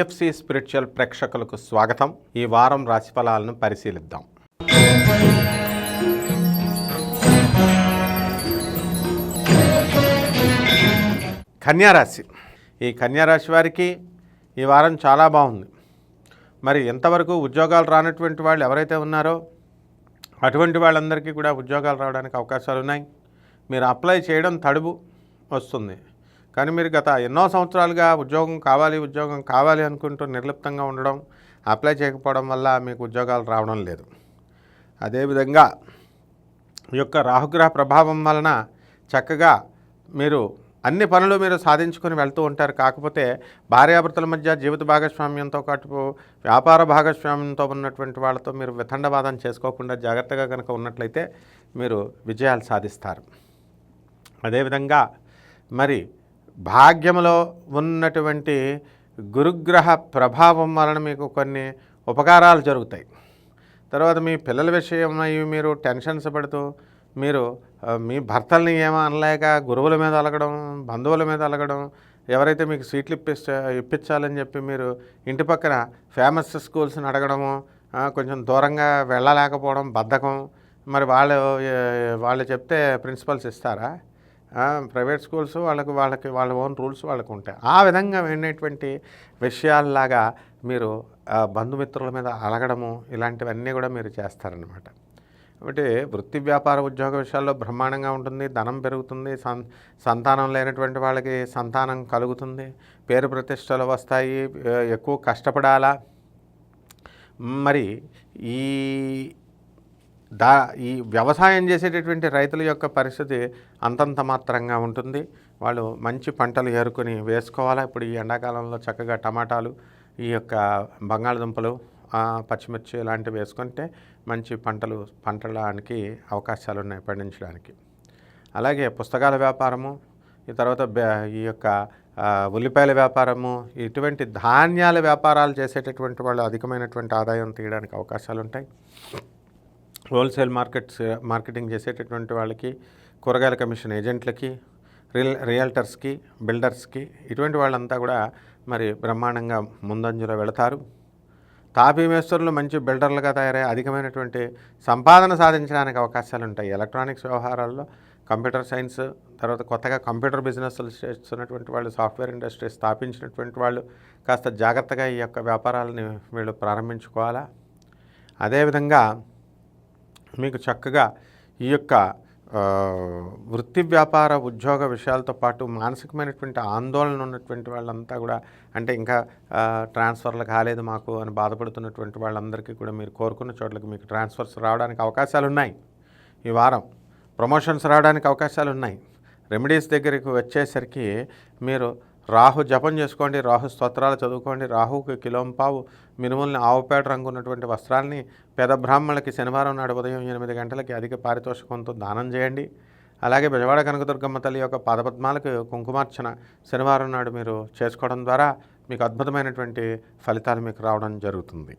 NFC spiritual ప్రేక్షకులకు స్వాగతం. ఈ వారం రాశిఫలాలను పరిశీలిద్దాం. కన్యారాశి ఈ కన్యారాశి వారికి ఈ వారం చాలా బాగుంది. మరి ఎంతవరకు ఉద్యోగాలు రానటువంటి వాళ్ళు ఎవరైతే ఉన్నారో అటువంటి వాళ్ళందరికీ కూడా ఉద్యోగాలు రావడానికి అవకాశాలు ఉన్నాయి మీరు అప్లై చేయడం తడుపు వస్తుంది. కానీ మీరు గత ఎన్నో సంవత్సరాలుగా ఉద్యోగం కావాలి ఉద్యోగం కావాలి అనుకుంటూ నిర్లిప్తంగా ఉండడం అప్లై చేయకపోవడం వల్ల మీకు ఉద్యోగాలు రావడం లేదు. అదేవిధంగా ఈ యొక్క రాహుగ్రహ ప్రభావం వలన చక్కగా మీరు అన్ని పనులు మీరు సాధించుకొని వెళ్తూ ఉంటారు. కాకపోతే భార్యాభర్తల మధ్య జీవిత భాగస్వామ్యంతో పాటు వ్యాపార భాగస్వామ్యంతో ఉన్నటువంటి వాళ్ళతో మీరు వితండవాదం చేసుకోకుండా జాగ్రత్తగా కనుక ఉన్నట్లయితే మీరు విజయాలు సాధిస్తారు. అదేవిధంగా మరి భాగ్యంలో ఉన్నటువంటి గురుగ్రహ ప్రభావం వలన మీకు కొన్ని ఉపకారాలు జరుగుతాయి. తర్వాత మీ పిల్లల విషయం మీరు టెన్షన్స్ పడుతూ మీరు మీ భర్తల్ని ఏమో అనలేక గురువుల మీద అలగడం బంధువుల మీద అలగడం ఎవరైతే మీకు సీట్లు ఇప్పిస్తా ఇప్పించాలని చెప్పి మీరు ఇంటి పక్కన ఫేమస్ స్కూల్స్ని అడగడము కొంచెం దూరంగా వెళ్ళలేకపోవడం బద్ధకం మరి వాళ్ళు వాళ్ళు చెప్తే ప్రిన్సిపల్స్ ఇస్తారా? ప్రైవేట్ స్కూల్స్ వాళ్ళకి వాళ్ళకి వాళ్ళ ఓన్ రూల్స్ వాళ్ళకు ఉంటాయి. ఆ విధంగా వినేటువంటి విషయాల్లాగా మీరు బంధుమిత్రుల మీద అలగడము ఇలాంటివన్నీ కూడా మీరు చేస్తారనమాట కాబట్టి వృత్తి వ్యాపార ఉద్యోగ విషయాల్లో బ్రహ్మాండంగా ఉంటుంది ధనం పెరుగుతుంది సన్ సంతానం లేనటువంటి వాళ్ళకి సంతానం కలుగుతుంది పేరు ప్రతిష్టలు వస్తాయి ఎక్కువ కష్టపడాలా. మరి ఈ దా ఈ వ్యవసాయం చేసేటటువంటి రైతుల యొక్క పరిస్థితి అంతంత మాత్రంగా ఉంటుంది. వాళ్ళు మంచి పంటలు ఏరుకొని వేసుకోవాలా? ఇప్పుడు ఈ ఎండాకాలంలో చక్కగా టమాటాలు ఈ యొక్క బంగాళదుంపలు పచ్చిమిర్చి ఇలాంటివి వేసుకుంటే మంచి పంటలు పంటడానికి అవకాశాలు ఉన్నాయి పండించడానికి. అలాగే పుస్తకాల వ్యాపారము ఈ తర్వాత ఈ యొక్క ఉల్లిపాయల వ్యాపారము ఇటువంటి ధాన్యాల వ్యాపారాలు చేసేటటువంటి వాళ్ళు అధికమైనటువంటి ఆదాయం తీయడానికి అవకాశాలు ఉంటాయి. హోల్సేల్ మార్కెట్స్ మార్కెటింగ్ చేసేటటువంటి వాళ్ళకి కూరగాయల కమిషన్ ఏజెంట్లకి రియల్ రియల్టర్స్కి బిల్డర్స్కి ఇటువంటి వాళ్ళంతా కూడా మరి బ్రహ్మాండంగా ముందంజలో వెళతారు. తాపీ మేస్తరులు మంచి బిల్డర్లుగా తయారై అధికమైనటువంటి సంపాదన సాధించడానికి అవకాశాలు ఉంటాయి. ఎలక్ట్రానిక్స్ వ్యవహారాల్లో కంప్యూటర్ సైన్స్ తర్వాత కొత్తగా కంప్యూటర్ బిజినెస్లు చేస్తున్నటువంటి వాళ్ళు సాఫ్ట్వేర్ ఇండస్ట్రీ స్థాపించినటువంటి వాళ్ళు కాస్త జాగ్రత్తగా ఈ యొక్క వ్యాపారాలని వీళ్ళు ప్రారంభించుకోవాలా? అదేవిధంగా మీకు చక్కగా ఈ యొక్క వృత్తి వ్యాపార ఉద్యోగ విషయాలతో పాటు మానసికమైనటువంటి ఆందోళన ఉన్నటువంటి వాళ్ళంతా కూడా అంటే ఇంకా ట్రాన్స్ఫర్లు కాలేదు మాకు అని బాధపడుతున్నటువంటి వాళ్ళందరికీ కూడా మీరు కోరుకున్న చోట్లకి మీకు ట్రాన్స్ఫర్స్ రావడానికి అవకాశాలు ఉన్నాయి ఈ వారం ప్రమోషన్స్ రావడానికి అవకాశాలు ఉన్నాయి రెమెడీస్ దగ్గరికి వచ్చేసరికి మీరు రాహు జపం చేసుకోండి రాహు స్తోత్రాలు చదువుకోండి రాహుకి కిలోంపావు మినుముల్ని ఆవుపేట రంగు ఉన్నటువంటి వస్త్రాల్ని పేద బ్రాహ్మణులకి శనివారం నాడు ఉదయం ఎనిమిది గంటలకి అధిక పారితోషికంతో దానం చేయండి. అలాగే బెజవాడ కనకదుర్గమ్మ తల్లి యొక్క పాదపద్మాలకు కుంకుమార్చన శనివారం నాడు మీరు చేసుకోవడం ద్వారా మీకు అద్భుతమైనటువంటి ఫలితాలు మీకు రావడం జరుగుతుంది.